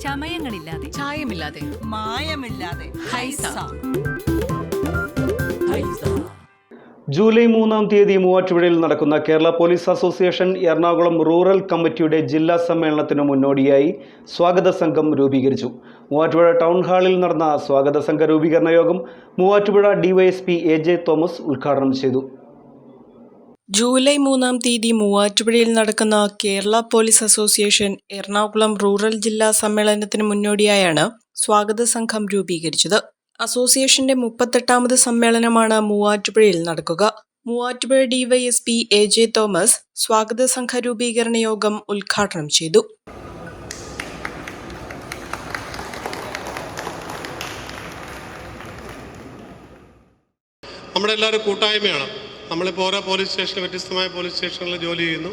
ചമയങ്ങളില്ലാതെ. ചായമില്ലാതെ. മായമില്ലാതെ. Haiza. July മൂന്നാം തീയതി മൂവാറ്റുപുഴയിൽ നടക്കുന്ന Kerala police association Ernakulam rural കമ്മിറ്റിയുടെ ജില്ലാ സമ്മേളനത്തിന് മുന്നോടിയായി സ്വാഗത സംഘം രൂപീകരിച്ചു. മൂവാറ്റുപുഴ ടൗൺ ഹാളിൽ നടന്ന സ്വാഗത സംഘ രൂപീകരണ യോഗം Muvattupuzha DYSP A J Thomas ഉദ്ഘാടനം ചെയ്തു. ജൂലൈ മൂന്നാം തീയതി മൂവാറ്റുപുഴയിൽ നടക്കുന്ന Kerala police association Ernakulam rural ജില്ലാ സമ്മേളനത്തിന് മുന്നോടിയായാണ് സ്വാഗത സംഘം രൂപീകരിച്ചത്. അസോസിയേഷന്റെ മുപ്പത്തെട്ടാമത് സമ്മേളനമാണ് മൂവാറ്റുപുഴയിൽ നടക്കുക. Muvattupuzha DYSP A J Thomas സ്വാഗത സംഘ രൂപീകരണ യോഗം ഉദ്ഘാടനം ചെയ്തു. നമ്മുടെ എല്ലാവരും കൂട്ടായ്മയാണ്. നമ്മളിപ്പോൾ ഓരോ പോലീസ് സ്റ്റേഷനിൽ വ്യത്യസ്തമായ പോലീസ് സ്റ്റേഷനുകളിൽ ജോലി ചെയ്യുന്നു.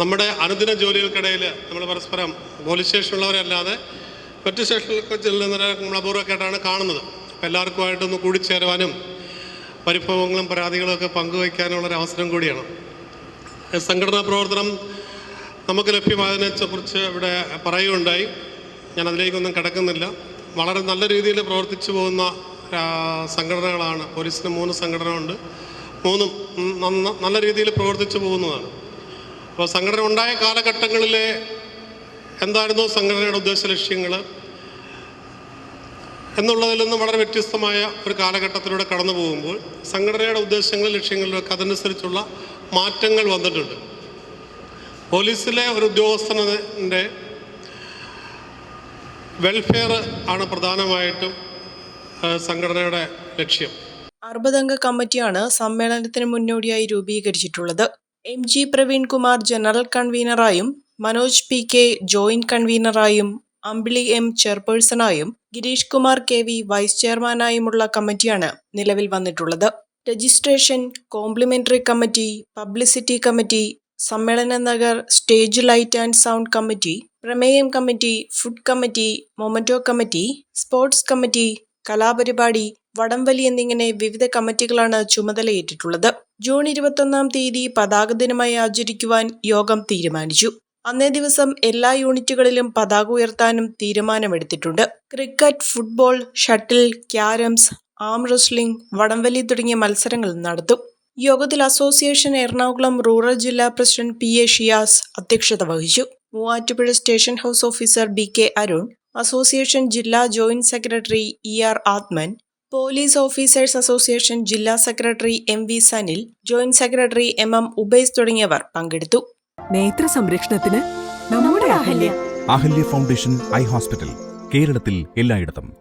നമ്മുടെ അനുദിന ജോലികൾക്കിടയിൽ നമ്മൾ പരസ്പരം പോലീസ് സ്റ്റേഷനിലുള്ളവരല്ലാതെ മറ്റ് സ്റ്റേഷനിലൊക്കെ ചെല്ലുന്നവരെ നമ്മൾ അപൂർവമായിട്ടാണ് കാണുന്നത്. അപ്പോൾ എല്ലാവർക്കുമായിട്ടൊന്ന് കൂടിച്ചേരുവാനും പരിഭവങ്ങളും പരാതികളും ഒക്കെ പങ്കുവയ്ക്കാനുള്ള ഒരു അവസരം കൂടിയാണ്. സംഘടനാ പ്രവർത്തനം നമുക്ക് ലഭ്യമായതിനെ കുറിച്ച് ഇവിടെ പറയുകയുണ്ടായി. ഞാൻ അതിലേക്കൊന്നും കിടക്കുന്നില്ല. വളരെ നല്ല രീതിയിൽ പ്രവർത്തിച്ചു പോകുന്ന സംഘടനകളാണ്. പോലീസിന് മൂന്ന് സംഘടന ഉണ്ട് മൂന്നും നല്ല രീതിയിൽ പ്രവർത്തിച്ചു പോകുന്നതാണ്. അപ്പോൾ സംഘടന ഉണ്ടായ കാലഘട്ടങ്ങളിലെ എന്തായിരുന്നു സംഘടനയുടെ ഉദ്ദേശ ലക്ഷ്യങ്ങൾ എന്നുള്ളതിൽ നിന്നും വളരെ വ്യത്യസ്തമായ ഒരു കാലഘട്ടത്തിലൂടെ കടന്നു പോകുമ്പോൾ സംഘടനയുടെ ഉദ്ദേശങ്ങളും ലക്ഷ്യങ്ങളിലൊക്കെ അതനുസരിച്ചുള്ള മാറ്റങ്ങൾ വന്നിട്ടുണ്ട്. പോലീസിലെ ഒരു ഉദ്യോഗസ്ഥന്റെ വെൽഫെയർ ആണ് പ്രധാനമായിട്ടും സംഘടനയുടെ ലക്ഷ്യം. അറുപതംഗ കമ്മിറ്റിയാണ് സമ്മേളനത്തിന് മുന്നോടിയായി രൂപീകരിച്ചിട്ടുള്ളത്. എം ജി പ്രവീൺകുമാർ ജനറൽ കൺവീനറായും മനോജ് പി കെ ജോയിന്റ് കൺവീനറായും Ambili M ചെയർപേഴ്സണായും Girish Kumar K V vice ചെയർമാനായുമുള്ള കമ്മിറ്റിയാണ് നിലവിൽ വന്നിട്ടുള്ളത്. Registration complimentary committee publicity committee സമ്മേളന Nagar stage light and sound committee പ്രമേയം committee food committee memento committee sports committee കലാപരിപാടി വടംവലി എന്നിങ്ങനെ വിവിധ കമ്മിറ്റികളാണ് ചുമതലയേറ്റിട്ടുള്ളത്. ജൂൺ ഇരുപത്തൊന്നാം തീയതി പതാക ദിനമായി ആചരിക്കുവാൻ യോഗം തീരുമാനിച്ചു. അന്നേ ദിവസം എല്ലാ യൂണിറ്റുകളിലും പതാക ഉയർത്താനും തീരുമാനമെടുത്തിട്ടുണ്ട്. Cricket football shuttle carroms arm wrestling വടംവലി തുടങ്ങിയ മത്സരങ്ങൾ നടത്തും. യോഗത്തിൽ അസോസിയേഷൻ എറണാകുളം റൂറൽ ജില്ലാ പ്രസിഡന്റ് പി എ ഷിയാസ് അധ്യക്ഷത വഹിച്ചു. Muvattupuzha station house officer B K Arun association ജില്ലാ joint secretary E R Athman police officers association ജില്ലാ secretary M V Sanil joint secretary M M Ubais തുടങ്ങിയവർ പങ്കെടുത്തു. നേത്ര സംരക്ഷണത്തിന് നമ്മുടെ Ahalya. Ahalya foundation eye hospital കേരളത്തിൽ എല്ലായിടത്തും.